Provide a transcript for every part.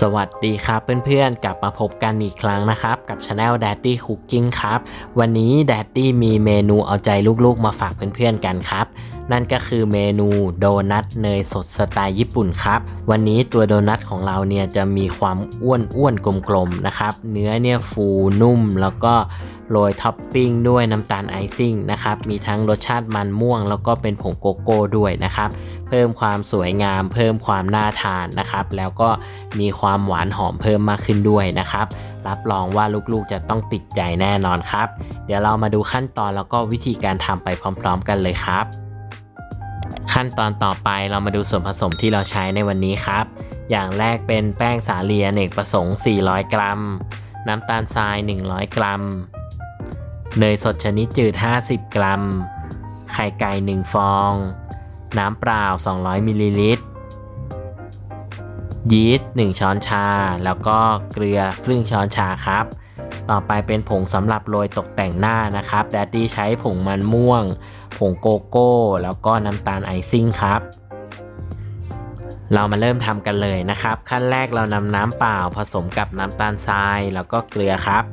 สวัสดีครับเพื่อนๆ กลับมาพบกันอีกครั้งนะครับ กับช anel Daddy Cooking ครับ วันนี้ Daddy มีเมนูเอาใจลูกๆมาฝากเพื่อนๆกันครับ นั่นก็คือเมนูโดนัทเนยสดสไตล์ญี่ปุ่นครับ วันนี้ตัวโดนัทของเราเนี่ยจะมีความอ้วนอ้วนๆกลมๆนะครับ เนื้อเนี่ยฟูนุ่มแล้วก็โรยท็อปปิ้งด้วยน้ำตาลไอซิ่งนะครับ มีทั้งรสชาติมันม่วง แล้วก็เป็นผงโกโก้ด้วยนะครับ เพิ่มความสวยงาม เพิ่มความน่าทานนะครับ แล้วก็มีความหวานหอมเพิ่มมากขึ้นด้วยนะครับ รับรองว่าลูกๆจะต้องติดใจแน่นอนครับ เดี๋ยวเรามาดูขั้นตอนแล้วก็วิธีการทำไปพร้อม ๆ กันเลยครับ ขั้นตอนต่อไปเรามาดูส่วนผสมที่เราใช้ในวันนี้ครับ อย่างแรกเป็นแป้งสาลีอเนกประสงค์ 400 กรัม น้ำตาลทราย 100 กรัม เนยสดชนิดจืด 50 กรัม ไข่ไก่ 1 ฟอง น้ำเปล่า 200 มิลลิลิตร ยีสต์ 1 ช้อนชา แล้วก็เกลือครึ่งช้อนชาครับ ต่อไปเป็นผงสำหรับโรยตกแต่งหน้านะครับแดดดี้ใช้ผงมันม่วง ผงโกโก้ แล้วก็น้ำตาลไอซิ่งครับเรามาเริ่มทำกันเลยนะครับ ขั้นแรกเรานำน้ำเปล่าผสมกับน้ำตาลทรายแล้วก็เกลือครับ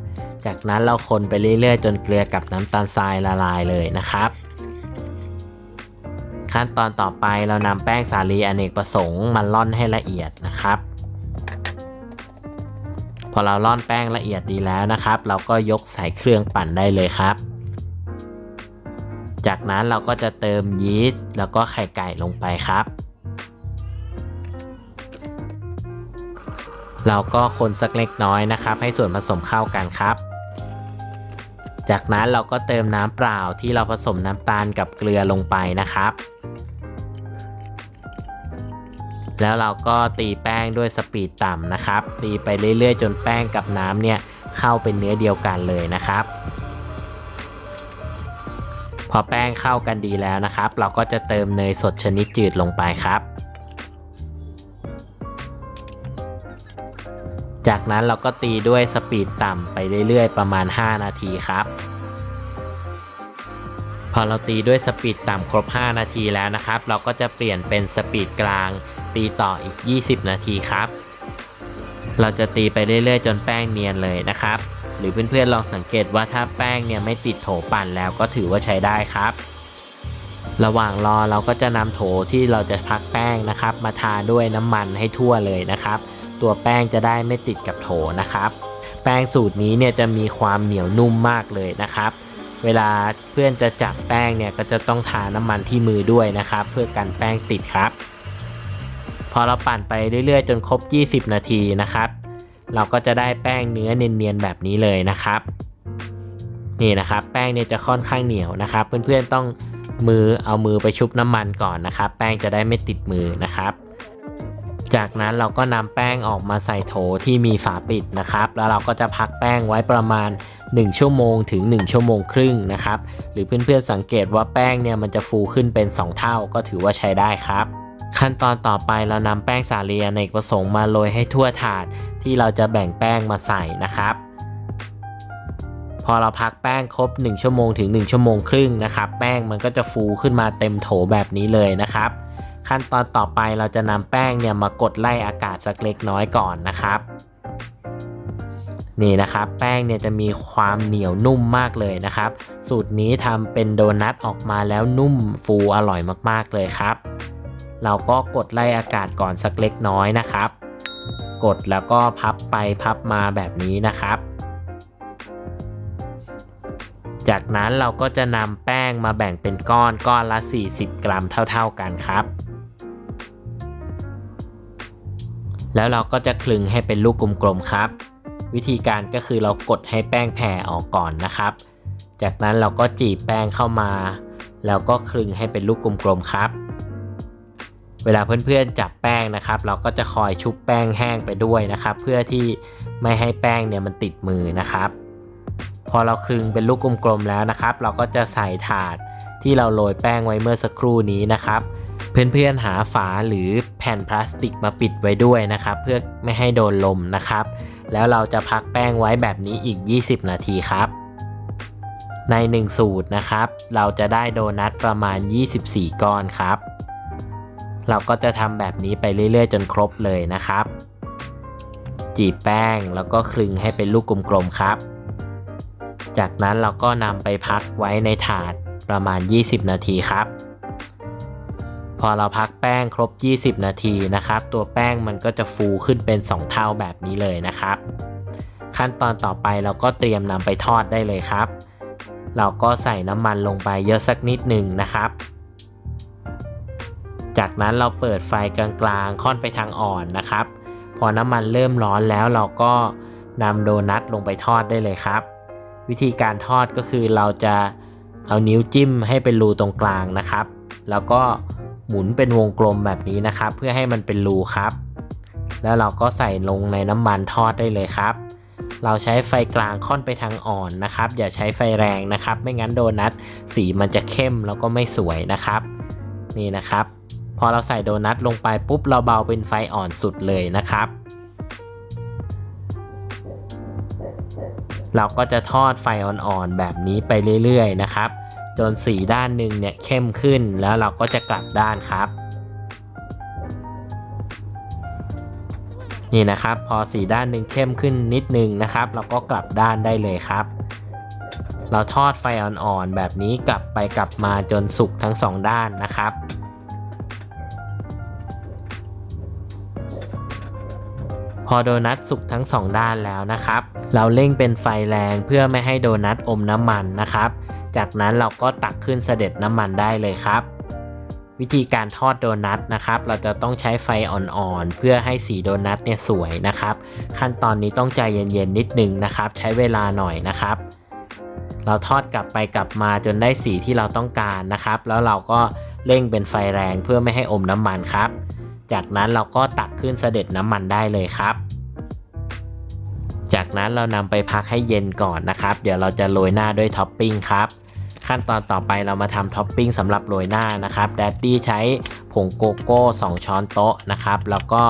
จากนั้นเราคนไปเรื่อยๆ จนเกลือกับน้ำตาลทรายละลายเลยนะครับ ขั้นตอนต่อไปเรานำแป้งสาลีอเนกประสงค์มาล่อนให้ละเอียดนะครับ พอเราล่อนแป้งละเอียดดีแล้วนะครับ เราก็ยกใส่เครื่องปั่นได้เลยครับ จากนั้นเราก็จะเติมยีสต์แล้วก็ไข่ไก่ลงไปครับ เราก็คนสักเล็กน้อยนะครับ ให้ส่วนผสมเข้ากันครับ จากนั้นเราก็เติมน้ำเปล่าที่เราผสมน้ำตาลกับเกลือลงไปนะครับ แล้วเราก็ตีแป้งด้วยสปีดต่ำนะครับ ตีไปเรื่อยๆ จนแป้งกับน้ำเนี่ยเข้าเป็นเนื้อเดียวกันเลยนะครับ พอแป้งเข้ากันดีแล้วนะครับ เราก็จะเติมเนยสดชนิดจืดลงไปครับ จากนั้นเราก็ตีด้วยสปีดต่ำไปเรื่อยๆ ประมาณ 5 นาทีครับพอเราตีด้วยสปีดต่ำครบ 5 นาทีแล้วนะครับ เราก็จะเปลี่ยนเป็นสปีดกลาง ตีต่ออีก 20 นาทีครับ เราจะตีไปเรื่อยๆ จนแป้งเนียนเลยนะครับ หรือเพื่อนๆลองสังเกตว่าถ้าแป้งเนี่ยไม่ติดโถปั่นแล้วก็ถือว่าใช้ได้ครับ ระหว่างรอเราก็จะนำโถที่เราจะพักแป้งนะครับ มาทาด้วยน้ำมันให้ทั่วเลยนะครับ ตัวแป้งจะได้ไม่ติดกับโถนะครับ แป้งสูตรนี้เนี่ยจะมีความเหนียวนุ่มมากเลยนะครับเวลาเพื่อนจะจับแป้งเนี่ยก็จะต้องทาน้ำมันที่มือด้วยนะครับ เพื่อกันแป้งติดครับ พอเราปั่นไปเรื่อยๆ จนครบ 20 นาทีนะครับ เราก็จะได้แป้งเนื้อเนียนๆแบบนี้เลยนะครับ นี่นะครับ แป้งเนี่ยจะค่อนข้างเหนียวนะครับ เพื่อนๆต้องมือเอามือไปชุบน้ำมันก่อนนะครับ แป้งจะได้ไม่ติดมือนะครับ จากนั้นเราก็นำแป้งออกมาใส่โถที่มีฝาปิดนะครับ แล้วเราก็จะพักแป้งไว้ประมาณ 1 ชั่วโมงถึง 1 ชั่วโมงครึ่งนะครับ หรือเพื่อนๆสังเกตว่าแป้งเนี่ยมันจะฟูขึ้นเป็น 2 เท่าก็ถือว่าใช้ได้ครับ ขั้นตอนต่อไปเรานำแป้งสาลีอเนกประสงค์มาโรยให้ทั่วถาดที่เราจะแบ่งแป้งมาใส่นะครับ พอเราพักแป้งครบ 1 ชั่วโมงถึง 1 ชั่วโมงครึ่งนะครับ แป้งมันก็จะฟูขึ้นมาเต็มโถแบบนี้เลยนะครับ ขั้นตอนต่อไปเราจะนำแป้งเนี่ยมากดไล่อากาศสักเล็กน้อยก่อนนะครับนี่นะครับแป้งเนี่ยจะมีความเหนียวนุ่มมากเลยนะครับ สูตรนี้ทำเป็นโดนัทออกมาแล้วนุ่มฟูอร่อยมากๆเลยครับ เราก็กดไล่อากาศก่อนสักเล็กน้อยนะครับ กดแล้วก็พับไปพับมาแบบนี้นะครับ จากนั้นเราก็จะนำแป้งมาแบ่งเป็นก้อนก้อนละ 40 กรัมเท่า ๆกันครับ แล้วเราก็จะคลึงให้เป็นลูกกลมๆครับ วิธีการก็คือเรากดให้แป้งแผ่ออกก่อนนะครับ จากนั้นเราก็จีบแป้งเข้ามา แล้วก็คลึงให้เป็นลูกกลมๆครับ เวลาเพื่อนๆจับแป้งนะครับ เราก็จะคอยชุบแป้งแห้งไปด้วยนะครับ เพื่อที่ไม่ให้แป้งเนี่ยมันติดมือนะครับ พอเราคลึงเป็นลูกกลมๆแล้วนะครับ เราก็จะใส่ถาดที่เราโรยแป้งไว้เมื่อสักครู่นี้นะครับ เพื่อนๆหาฝาหรือแผ่นพลาสติกมาปิดไว้ด้วยนะครับ เพื่อไม่ให้โดนลมนะครับ แล้วเราจะพักแป้งไว้แบบนี้อีก 20 นาทีครับ ใน 1 สูตรนะครับ เราจะได้โดนัทประมาณ 24 ก้อนครับ เราก็จะทำแบบนี้ไปเรื่อยๆ จนครบเลยนะครับ จีบแป้งแล้วก็คลึงให้เป็นลูกกลมๆครับ จากนั้นเราก็นำไปพักไว้ในถาดประมาณ 20 นาทีครับ พอเราพักแป้งครบ 20 นาทีนะครับ ตัวแป้งมันก็จะฟูขึ้นเป็น 2 เท่าแบบนี้เลยนะครับ ขั้นตอนต่อไปเราก็เตรียมนำไปทอดได้เลยครับ เราก็ใส่น้ำมันลงไปเยอะสักนิดหนึ่งนะครับ จากนั้นเราเปิดไฟกลางๆ ค่อนไปทางอ่อนนะครับ พอน้ำมันเริ่มร้อนแล้วเราก็นำโดนัทลงไปทอดได้เลยครับ วิธีการทอดก็คือเราจะเอานิ้วจิ้มให้เป็นรูตรงกลางนะครับ แล้วก็หมุนเป็นวงกลมแบบนี้นะครับ เพื่อให้มันเป็นรูครับ แล้วเราก็ใส่ลงในน้ำมันทอดได้เลยครับ เราใช้ไฟกลางค่อนไปทางอ่อนนะครับ อย่าใช้ไฟแรงนะครับ ไม่งั้นโดนัทสีมันจะเข้มแล้วก็ไม่สวยนะครับ นี่นะครับ พอเราใส่โดนัทลงไปปุ๊บเราเบาเป็นไฟอ่อนสุดเลยนะครับ เราก็จะทอดไฟอ่อนๆแบบนี้ไปเรื่อยๆนะครับ จนสีด้านหนึ่งเนี่ยเข้มขึ้นแล้วเราก็จะกลับด้านครับนี่นะครับพอสีด้านหนึ่งเข้มขึ้นนิดนึงนะครับ เราก็กลับด้านได้เลยครับ เราทอดไฟอ่อนๆแบบนี้กลับไปกลับมาจนสุกทั้งสองด้านนะครับ อโดนัทสุกทั้งสองด้านแล้วนะครับ เราเร่งเป็นไฟแรงเพื่อไม่ให้โดนัทอมน้ำมันนะครับ จากนั้นเราก็ตักขึ้นเสด็จน้ำมันได้เลยครับ วิธีการทอดโดนัทนะครับ เราจะต้องใช้ไฟอ่อนๆ เพื่อให้สีโดนัทเนี่ยสวยนะครับ ขั้นตอนนี้ต้องใจเย็นๆนิดนึงนะครับ ใช้เวลาหน่อยนะครับเราทอดกลับไปกลับมาจนได้สีที่เราต้องการนะครับ แล้วเราก็เร่งเป็นไฟแรงเพื่อไม่ให้อมน้ำมันครับ จากนั้นเราก็ตักขึ้นเสด็จน้ำมันได้เลยครับ นั้นเรานำไปพักให้เย็นก่อนนะครับ เดี๋ยวเราจะโรยหน้าด้วยท็อปปิ้งครับขั้นตอนต่อไปเรามาทำท็อปปิ้งสำหรับโรยหน้านะครับแดดดี้ใช้ผงโกโก้ 2 ช้อนโต๊ะนะครับ แล้วก็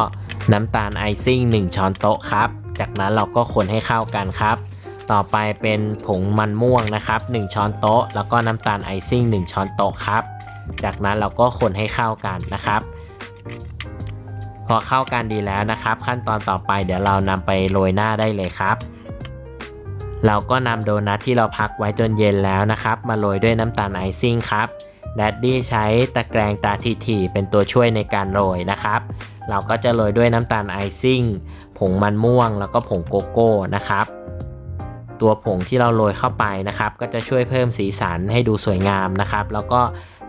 น้ำตาลไอซิ่ง 1 ช้อนโต๊ะครับ จากนั้นเราก็คนให้เข้ากันครับ ต่อไปเป็นผงมันม่วงนะครับ 1 ช้อนโต๊ะ แล้วก็น้ำตาลไอซิ่ง 1 ช้อนโต๊ะครับ จากนั้นเราก็คนให้เข้ากันนะครับ พอเข้ากันดีแล้วนะครับ ขั้นตอนต่อไปเดี๋ยวเรานำไปโรยหน้าได้เลยครับ เราก็นำโดนัทที่เราพักไว้จนเย็นแล้วนะครับ มาโรยด้วยน้ำตาลไอซิ่งครับแดดดี้ใช้ตะแกรงตาทีๆเป็นตัวช่วยในการโรยนะครับ เราก็จะโรยด้วยน้ำตาลไอซิ่ง ผงมันม่วงแล้วก็ผงโกโก้นะครับ ตัวผงที่เราโรยเข้าไปนะครับ ก็จะช่วยเพิ่มสีสันให้ดูสวยงามนะครับ แล้วก็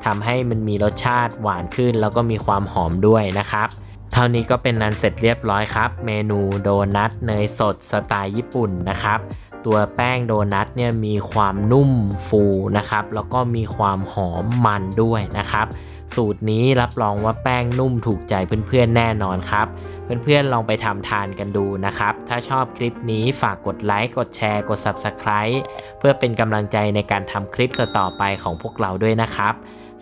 ทำให้มันมีรสชาติหวานขึ้น แล้วก็มีความหอมด้วยนะครับ ท่านี้ก็เป็นนันเสร็จเรียบร้อยครับ เมนูโดนัทเนยสดสไตล์ญี่ปุ่นนะครับ ตัวแป้งโดนัทเนี่ยมีความนุ่มฟูนะครับ แล้วก็มีความหอมมันด้วยนะครับสูตรนี้รับรองว่าแป้งนุ่มถูกใจเพื่อนๆแน่นอนครับ เพื่อนๆลองไปทำทานกันดูนะครับ ถ้าชอบคลิปนี้ฝากกดไลค์ กดแชร์ กด Subscribe เพื่อเป็นกำลังใจในการทำคลิปต่อๆไปของพวกเราด้วยนะครับ